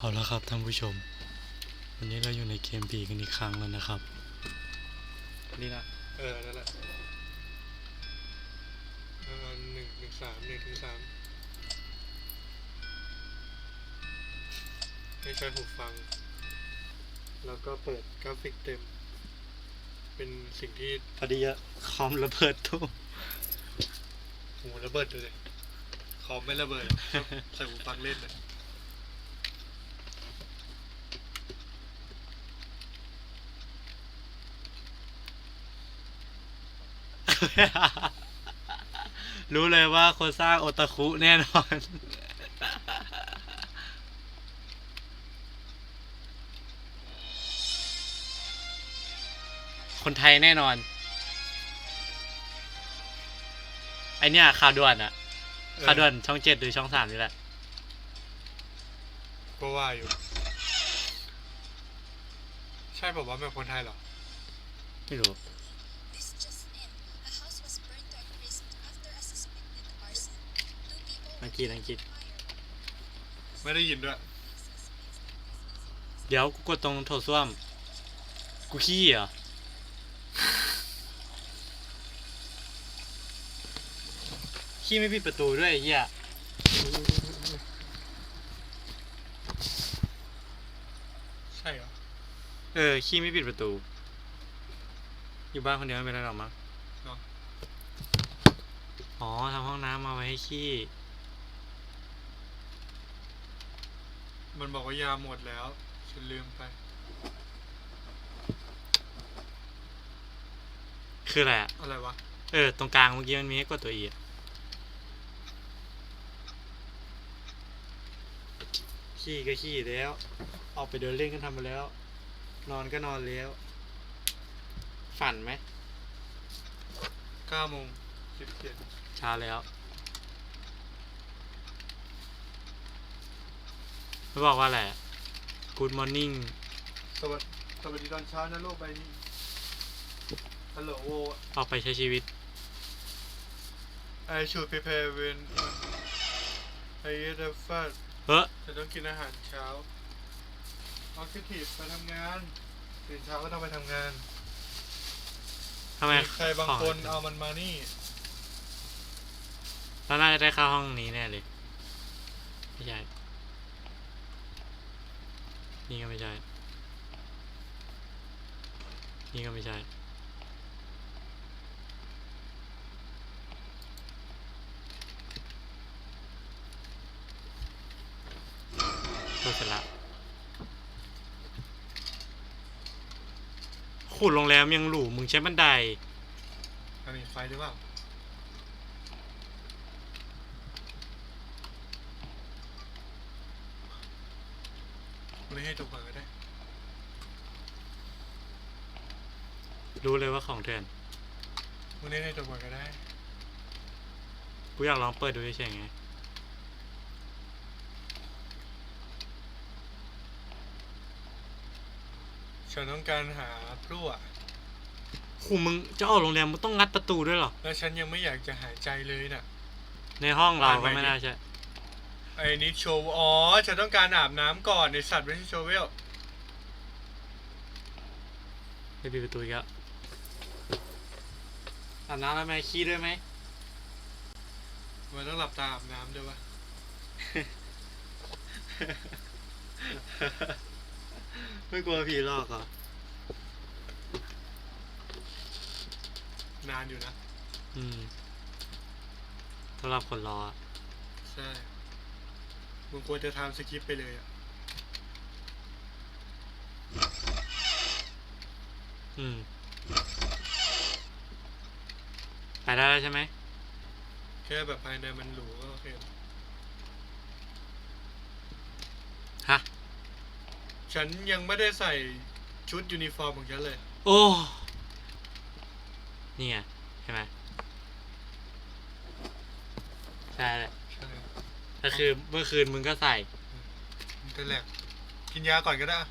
เอาละครับท่านผู้ชม วันนี้เราอยู่ในเกมบีกันอีกครั้งแล้วนะครับ นี่นะเออนั่นแหละเออหนึ่งหนึ่งสามหนึ่งถึงสามให้ใช้หูฟัง แล้วก็เปิดกราฟิกเต็ม เป็นสิ่งที่พอดีอะคอมระเบิดตู้หูระเบิดเลยคอมไม่ระเบิดใส่หูฟังเล่นเลย รู้เลยว่าคนสร้างโอตาคุแน่นอน คนไทยแน่นอน ไอเนี้ยข่าวด่วนอะเออข่าวด่วนช่องเจ็ดหรือช่องสามนี่แหละ ก็ว่าอยู่ ใช่บอกว่าวะเป็นคนไทยเหรอ ไม่รู้ อังกฤษอังกฤษ ไม่ได้ยินด้วย เดี๋ยวกูกดตรงโถส้วม กูขี้เหรอ ขี้ไม่ปิดประตูด้วยไอ้เหี้ยใช่เหรอ เออ ขี้ไม่ปิดประตู อยู่บ้านคนเดียวไม่เป็นไรหรอกมั้ง อ๋ออ๋อทำห้องน้ำมาไว้ให้ขี้ มันบอกว่ายาหมดแล้ว ฉันลืมไป คืออะไรอะอะไรวะ เออ ตรงกลางเมื่อกี้มันมีให้กดตัวอีอะขี้ก็ขี้แล้ว ออกไปเดินเล่นก็ทำไปแล้ว นอนก็นอนแล้ว ฝันไหมเก้าโมงสิบเจ็ดเช้าแล้ว ไม่บอกว่าอะไร Good morning สวัสดีสวัสดีตอนเช้านะโลกใบนี้ฮัลโหลออกไปใช้ชีวิต I should prepare when I eat a fast เฮ้อฉันต้องกินอาหารเช้า Positive ไปทำงานตื่นเช้าก็ต้องไปทำงานทำไมใครบางคนขเอามันมานี่ เราน่าจะได้เข้าห้องนี้แน่เลย ไม่ใช่ นี่ก็ไม่ใช่ นี่ก็ไม่ใช่ตัวเสร็จละขุดโรงแรมยังหรูมึงใช้บันไดมันมีไฟหรือเปล่า ไม่ให้ตกก่อนก็ได้ รู้เลยว่าของเถื่อนมึงเล่นให้จบก่อนก็ได้ กูอยากลองเปิดดูเฉยๆไง ฉันต้องการหาพลั่วคูมึงจะออกโรงแรมมึงต้องงัดประตูด้วยเหรอ แล้วฉันยังไม่อยากจะหายใจเลยน่ะ ในห้องเราอ่านใหม่ก็ไม่ดิน่าใช่ไอ้นิดโชว์ อ๋อ ฉันต้องการอาบน้ำก่อนในสัตว์ไม่ใช่โชเวลไปปิดประตูอีกแล้ว อาบน้ำแล้วไหมขี้ด้วยไหมมันต้องหลับตาอาบน้ำด้วยวะ ไม่กลัวผีหลอกเหรอนานอยู่นะ อืมสำหรับคนรออะใช่มึงควรจะทำสคริปต์ไปเลยอะ อืม ไปได้แล้วใช่ไหมแค่แบบภายในมันหรูก็โอเคแล้วฮะ ฉันยังไม่ได้ใส่ชุดยูนิฟอร์มของฉันเลย โอ้นี่ไงใช่ไหมใช่แหละใช่ก็คือเมื่อคืนมึงก็ใส่มันก็แหลกกินยาก่อนก็ได้อะ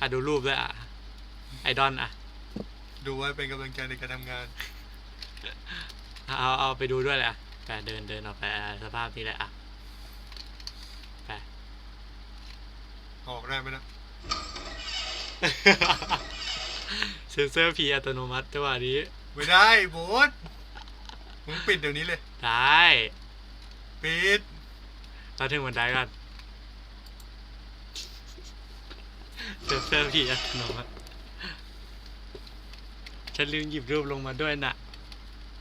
อะดูรูปด้วยอะ ไอดอลอะ ดูไว้เป็นกำลังใจในการทำงาน เอาเอาไปดูด้วยเลยอะแต่เดินเดินออกไปอะสภาพนี้แหละอะได้ไหมนะ เซนเซอร์ผีอัตโนมัติจังหวะนี้ ไม่ได้โบสมึงปิดเดี๋ยวนี้เลย ได้ ปิด เราถึงบันไดก่อนเซนเซอร์ผีอัตโนมัติ ฉันลืมหยิบรูปลงมาด้วยน่ะ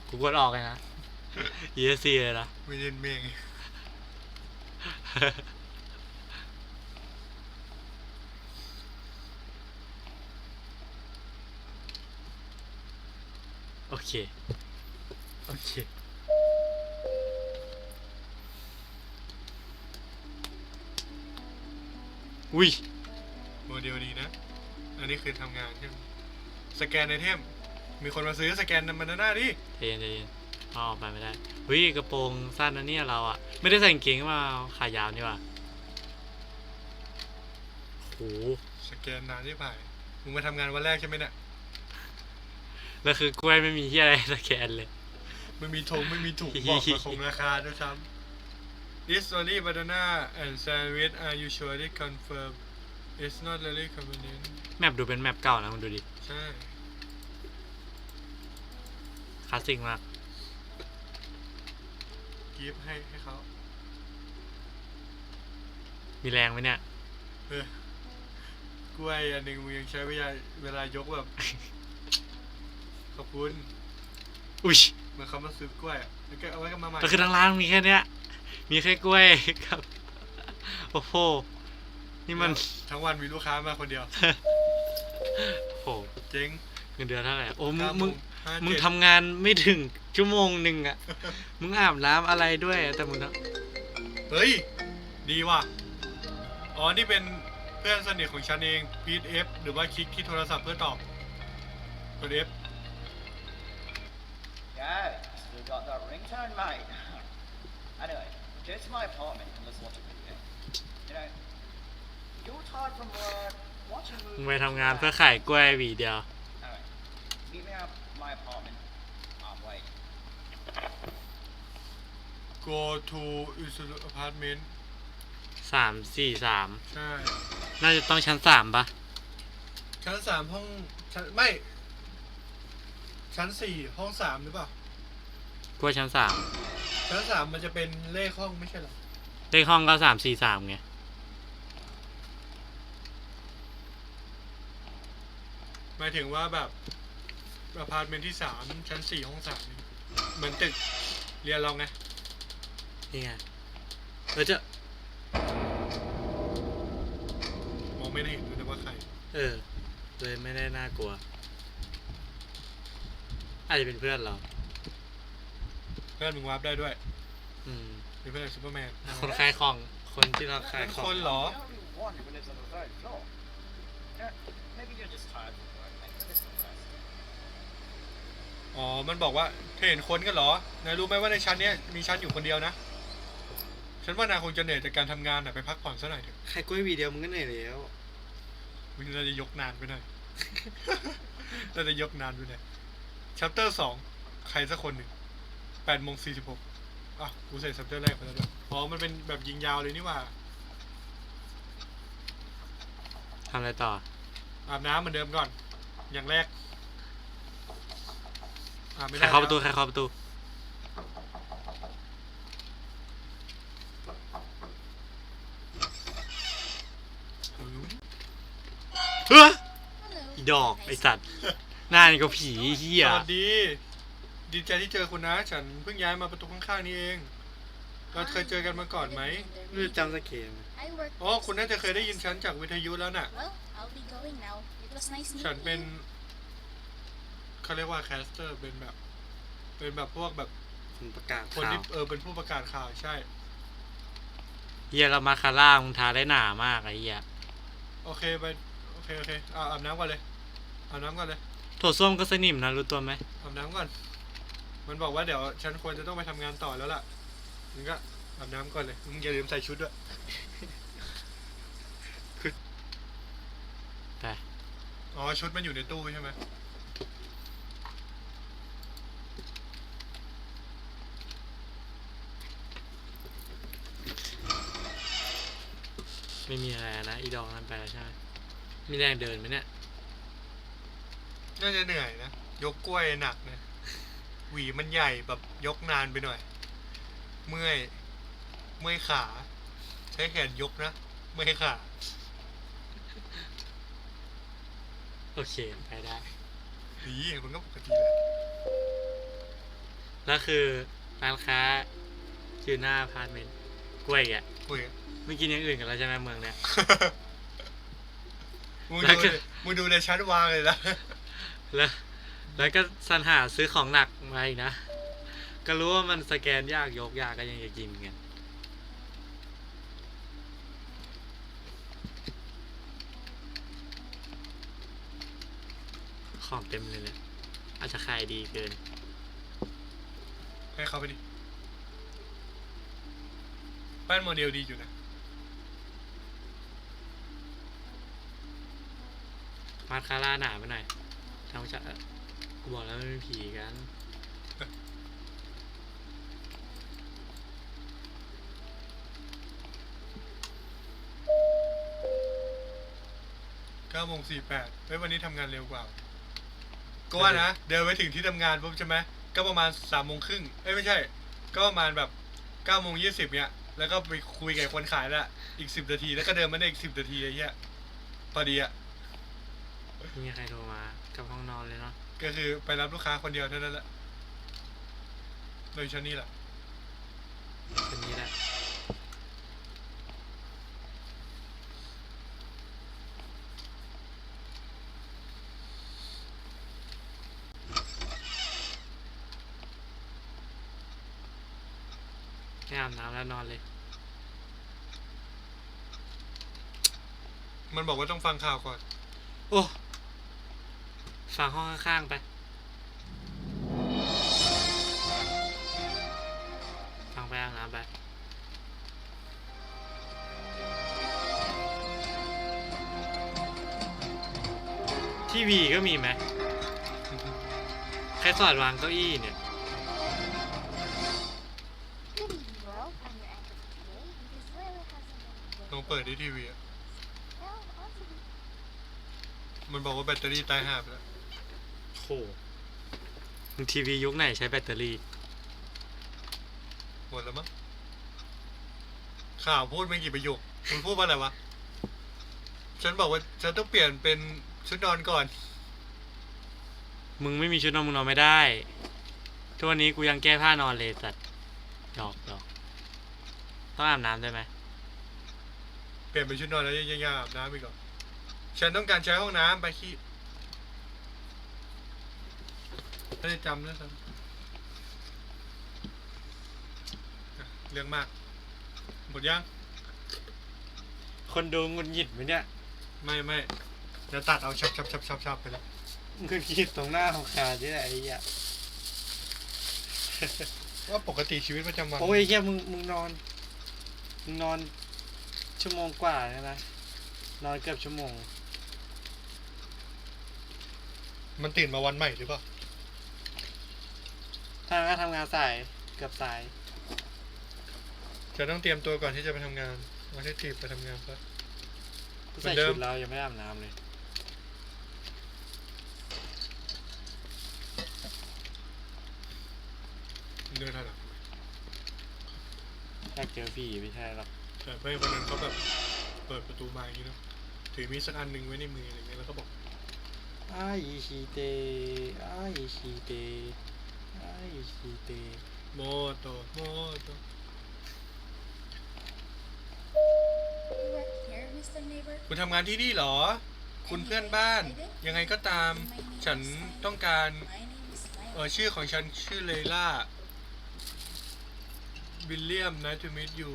กูกดออกเลยนะ ESC เลยนะไม่เล่นเมงโอเค โอเค อุ้ย โมเดลดีนะ อันนี้คือทำงานใช่ไหมสแกนไอเทม มีคนมาซื้อสแกนมันหน้าดิใจเย็นใจเย็นเอาออกไปไม่ได้เฮ้ยกระโปรงสั้นนะเนี่ยเราอะไม่ได้ใส่กางเกงมาขายาวนี่ว่ะโหสแกนนานที่ผ่านมึงมาทำงานวันแรกใช่ไหมเนี่ยแล้วคือกล้วยไม่มีที่อะไรสแกนเลยไม่มีธงไม่มีถูกบอกมาคงราคาด้วยซ้ำ This only banana and sandwich are usually confirmed It's not really convenient แมปดูเป็นแมปเก่านะคุณดูดิ ใช่ คลาสสิกมากกิฟต์ให้ให้เขามีแรงไหมเนี่ย เออกล้วยอันหนึ่งมึงยังใช้เวลาเวลายกแบบ ขอบคุณอุ้ยเหมันเขามาซื้อกล้วยอะแล้วก็เอาไว้กันมาใหม่ก็คือทั้งร้านมีแค่เนี้ย มีแค่กล้วยกับ โอ้โห นี่มัน ทั้งวันมีลูกค้ามาคนเดียว โอ้โห เจ๊งเงินเดือนเท่าไหร่ โอ้มึงเก้าโมึง ห้ามึงเจ็ดทำงานไม่ถึงชั่วโมงหนึ่งอะมึงอาบน้ำอะไรด้วยอะแต่มึงทเฮ้ย ดีว่ะ อ๋อ นี่เป็นเพื่อนสนิทของฉันเองพีทเอฟหรือว่าคลิกที่โทรศัพท์เพื่อตอบกด F Yeah, still got that ringtone, mate. anyway, go to my apartment and let's watch a video. You know, you're tired from work, watch a ำ movie. มึงไปทำงานเพื่อขายกล้วยหวีเดียว Anyway, meet me at my apartment. I'm waiting. go to is apartment สามสี่สามใช่ น่าจะต้องชั้นสามปะชั้นสามห้องชั้นไม่ ชั้นสี่ห้องสามหรือเปล่า กล้วยชั้นสามชั้นสามมันจะเป็นเลขห้องไม่ใช่เหรอ เลขห้องก็สามสี่สามไง หมายถึงว่าแบบ อพาร์ตเมนต์ที่สามชั้นสี่ห้องสามนี่เหมือนตึกเรียนเราไงนี่ไงเราจะมองไม่ได้เห็นเลยนะว่าใคร เออ เลยไม่ได้น่ากลัว อาจจะเป็นเพื่อนเรา เพื่อนมึงวาร์ปได้ด้วย อืมเป็นเพื่อนซูเปอร์แมนคนขายของ คนที่เราขายของคนเหรอ The only one who lives on the third floor. You know, maybe you're just tired from work, mate. Let's not rest. อ๋อ มันบอกว่าเธอเห็นคนกันเหรอนายรู้ไหมว่าในชั้นเนี้ยมีชั้นอยู่คนเดียวนะ ฉันว่านายคงจะเหนื่อยจากการทำงานน่ะไปพักผ่อนซะหน่อยเถอะขายกล้วยหวีเดียวมึงก็เหนื่อยแล้วมึงน่าจะยกนานไปหน่อยน่าจะยกนานไปหน่อยชัปเตอร์สองใครสักคนหนึ่งแปดโมงสี่สิบหกอะกูใส่ชัปเตอร์แรกไปแล้วด้วยอ๋อ มันเป็นแบบยิงยาวเลยนี่หว่า ทำอะไรต่ออาบน้ำเหมือนเดิมก่อน อย่างแรก อาบไม่ใครได้เข้าประตูแล้วใครเข้าประตูอืมเฮ้ย Hello. อีดอกไอ Nice สัตว์ หน้านี่ก็ผีเฮียสวัสดี ดีใจที่เจอคุณนะ ฉันเพิ่งย้ายมาประตูข้างๆนี้เอง เราเคยเจอกันมาก่อนไหม ไม่รู้จำสเกม I work อ๋อคุณน่าจะเคยได้ยินฉันจากวิทยุแล้วน่ะ Well, I'll be going now. It was nice ฉัน meeting เป็น you. เขาเรียกว่าแคสเตอร์เป็นแบบ เป็นแบบพวกแบบคนประกาศคนข่าที่วเออเป็นผู้ประกาศข่าวใช่ เฮียเรามาคาร่ามึงทาได้หนามากไอ้เฮียโอเคไปโอเคโอเคอ่าอาบน้ำก่อนเลยอาบน้ำก่อนเลยโถส้วมก็สนิมนะรู้ตัวไหมอาบน้ำก่อน มันบอกว่าเดี๋ยวฉันควรจะต้องไปทำงานต่อแล้วล่ะมึงก็อาบน้ำก่อนเลยมึงอย่าลืมใส่ชุดด้วยไปอ๋อชุดมันอยู่ในตู้ใช่ไหม ไม่มีอะไรนะ อีดอกนั้นไปแล้วใช่ไหมมีแรงเดินไหมเนี่ย น่าจะเหนื่อยนะ ยกกล้วยหนักนะหวีมันใหญ่แบบยกนานไปหน่อย เมื่อย เมื่อยขา ใช้แขนยกนะ เมื่อยขา โอเค ไปได้ ดีมันก็ปกติแหละแล้วคือร้านค้าอยู่หน้าอพาร์ตเมนต์กล้วยอีกอะ กล้วยอะไม่กินอย่างอื่นกันแล้วใช่ไหมเมืองเนี่ยมึงแล้วดูก็ดิมึงดูในชั้นวางเลยนะแล้วแล้วก็สรรหาซื้อของหนักมาอีกนะ ก็รู้ว่ามันสแกนยากยกยากก็ยังจะกินกัน ของเต็มเลยเนี่ยอาจจะขายดีเกิน ให้เขาไปดิ บ้านโมเดลดีอยู่นะ มาคาร่าหนาไปหน่อยทำจะกูบอกแล้วมันเป็นผีกันเก้าโมงสี่แปดเฮ้ยวันนี้ทำงานเร็วกว่า ก็ว่านะ เดินไปถึงที่ทำงานปุ๊บใช่ไหม ก็ประมาณสามโมงครึ่งเอ้ยไม่ใช่ ก็ประมาณแบบเก้าโมงยี่สิบเนี้ย แล้วก็ไปคุยกับคนขายละอีกสิบนาที แล้วก็เดินมาได้อีกสิบนาทีไอ้เหี้ยพอดีอะไม่มีใครโทรมากลับห้องนอนเลยเนาะก็คือไปรับลูกค้าคนเดียวเท่านั้นแหละโดยชั้นนี้แหละเป็นนี้แหละ อาบน้ำแล้วนอนเลย มันบอกว่าต้องฟังข่าวก่อน โอ้ฟังห้องข้างๆไป ฟังไปอาบน้ำไปทีวีก็มีไหม ใครสอนวางเก้าอี้เนี่ย ลองเปิดที่ทีวีอะ Well, on to the มันบอกว่าแบตเตอรี่ตายห่าไปแล้ว โหมึงทีวียุคไหนใช้แบตเตอรี่ หมดแล้วมั้ง ข่าวพูดไม่กี่ประโยคมันพูดว่าอะไรวะ ฉันบอกว่าฉันต้องเปลี่ยนเป็นชุดนอนก่อน มึงไม่มีชุดนอนมึงนอนไม่ได้ ทุกวันนี้กูยังแก้ผ้านอนเลยสัตว์หยอกหยอกต้องอาบน้ำได้ไหมเปลี่ยนเป็นชุดนอนแล้วยังยังอาบน้ำอีกเหรอฉันต้องการใช้ห้องน้ำไปขี้ไม่ได้จำนะครับอะเรื่องมาก หมดยัง คนดูงุนหงิดไหมเนี่ยไม่ไม่จะตัดเอาชับชับชับชับชับไปแล้วงุนหงิดตรงหน้าของขาที่ไหนไอ้เหี้ยว่าปกติชีวิตประจำวันโอ้ยเหี้ยมึงมึงนอนมึงนอน ชั่วโมงกว่าใช่ไหมนอนเกือบชั่วโมง มันตื่นมาวันใหม่หรือเปล่าทางก็ทำงานสายเกือบสาย จะต้องเตรียมตัวก่อนที่จะไปทำงานวันที่ทีไปทำงานซะ กูใส่เหมือนเดิม ชุดแล้วยังไม่ได้อาบน้ำเลย เดินทางหลังอยากเจอพี่ไม่ใช่หรอก แต่ไม่วันนั้นเขาแบบเปิดประตูมาอย่างนี้เนอะถือมีดสักอันหนึ่งไว้ในมืออะไรเงี้ยแล้วก็บอกอาอิชิเตอาอิชิเตอาอิชิเตโมโตโมโต You work here, Mr. Neighbor? คุณทำงานที่นี่เหรอ คุณเพื่อนบ้าน ยังไงก็ตาม ฉันต้องการ My name is เอ Lila. อชื่อของฉันชื่อเลล่า วิลเลียมนะทูมิดยู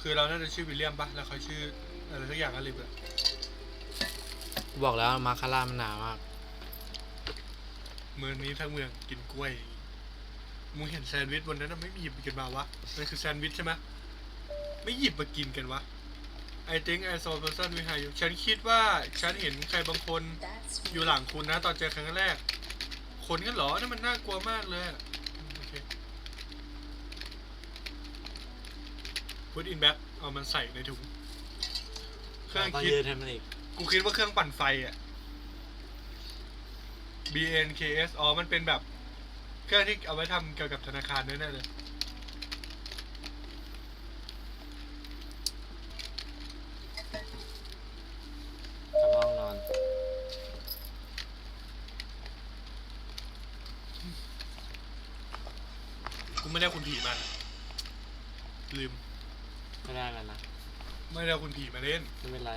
คือเราน่าจะชื่อวิลเลียมปะแล้วเขาชื่ออะไรสักอย่างอะไรแบบบอกแล้วมาคาร่ามันหนามาก เมืองนี้ทั้งเมืองกินกล้วยมึงเห็นแซนด์วิชบนนั้นนะไม่มีหยิบกันมาวะมันคือแซนด์วิชใช่ไหมไม่หยิบมากินกันวะ I think I saw a person behind you ฉันคิดว่าฉันเห็นใครบางคน That's อยู่หลังคุณนะ ตอนเจอครั้งแรก คนกันเหรอนั่นมันน่ากลัวมากเลย อะโอเค put in back เอามันใส่ในถุง เครื่องต้องคิดยืดให้มันอีกกูคิดว่าเครื่องปั่นไฟอะ BNKS อ๋อ มันเป็นแบบ เครื่องที่เอาไว้ทำเกี่ยวกับธนาคารแน่ๆเลยกลับห้องนอน กูไม่ได้เอาคุณผีมานะลืม ไม่ได้แล้วนะ ไม่ได้เอาคุณผีมาเล่น ไม่เป็นไร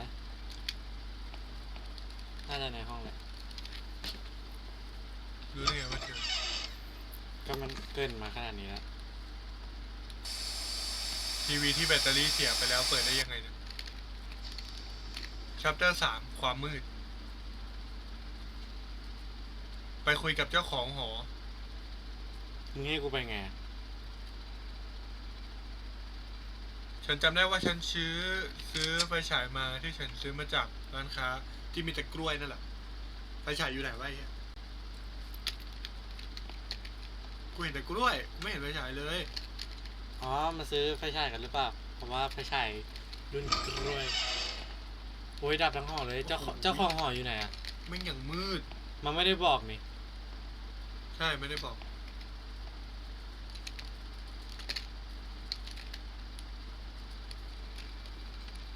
น่าจะในห้องแหละ รู้ได้ไงว่าเจอก็มันเกินมาขนาดนี้แล้ว ทีวีที่แบตเตอรี่เสียไปแล้วเปิดได้ยังไงเนี่ย chapter สามความมืด ไปคุยกับเจ้าของหอ มึงให้กูไปไง ฉันจำได้ว่าฉันซื้อซื้อไฟฉายมาที่ฉันซื้อมาจากร้านค้า ที่มีแต่กล้วยนั่นแหละไฟฉายอยู่ไหนวะไอ้เหี้ยกูเห็นแต่กล้วยกูไม่เห็นไฟฉายเลย อ๋อ มาซื้อไฟฉายกันหรือเปล่าเพราะว่าไฟฉายรุ่นกล้วยโอ้ยดับทั้งหอเลย เจ้าของเจ้าของหออยู่ไหนอะไม่งอย่างมืด มันไม่ได้บอกนี่ ใช่ไม่ได้บอก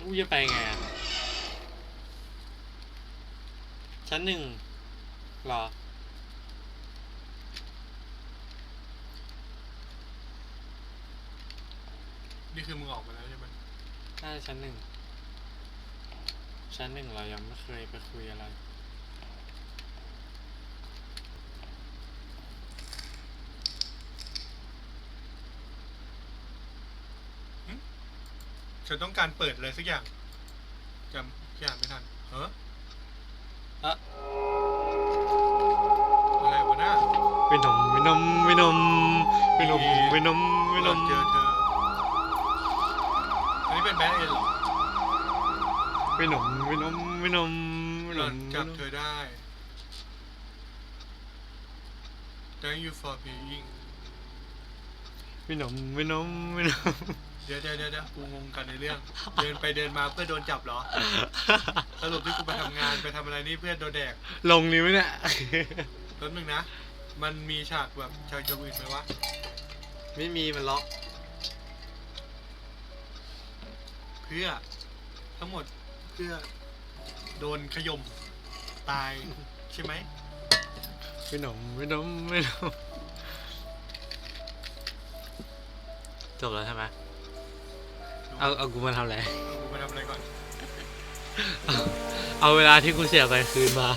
กูจะไปไงอะชั้นหนึ่งเหรอ นี่คือมึงออกมาแล้วใช่ไหมน่าจะชั้นหนึ่ง ชั้นหนึ่งเรายังไม่เคยไปคุยอะไร ฉันต้องการเปิดอะไรสักอย่างจำอย่างไม่ทันเอออะอะไรวะน่าวินมวินมวินมวินมวินมวินเรามเจอเธออันนี้เป็นแบทเอ็นเหรอวินมวินมวินมวินเรามจับเธอได้ Thank you for being วินมวินมวินม เดี๋ยวเดี๋ยวเดี๋ยวเดี๋ยวกูงงกันในเรื่อง เดินไปเดินมาเพื่อโดนจับเหรอ สรุปที่กูไปทำงานไปทำอะไรนี่เพื่อโดนแดกลงนิ้วเนี่ยแป๊บนึงนะ มันมีฉากแบบฉากจอื่นไหมวะ ไม่มีมันล็อก เพื่อ ทั้งหมดเพื่อ โดนขยมตายใช่ไหมวินมวินมวินมจบแล้วใช่ไหม เอาเอากูมาทำอะไร กูไปทำอะไรก่อน เอาเวลาที่กูเสียไปคืนมา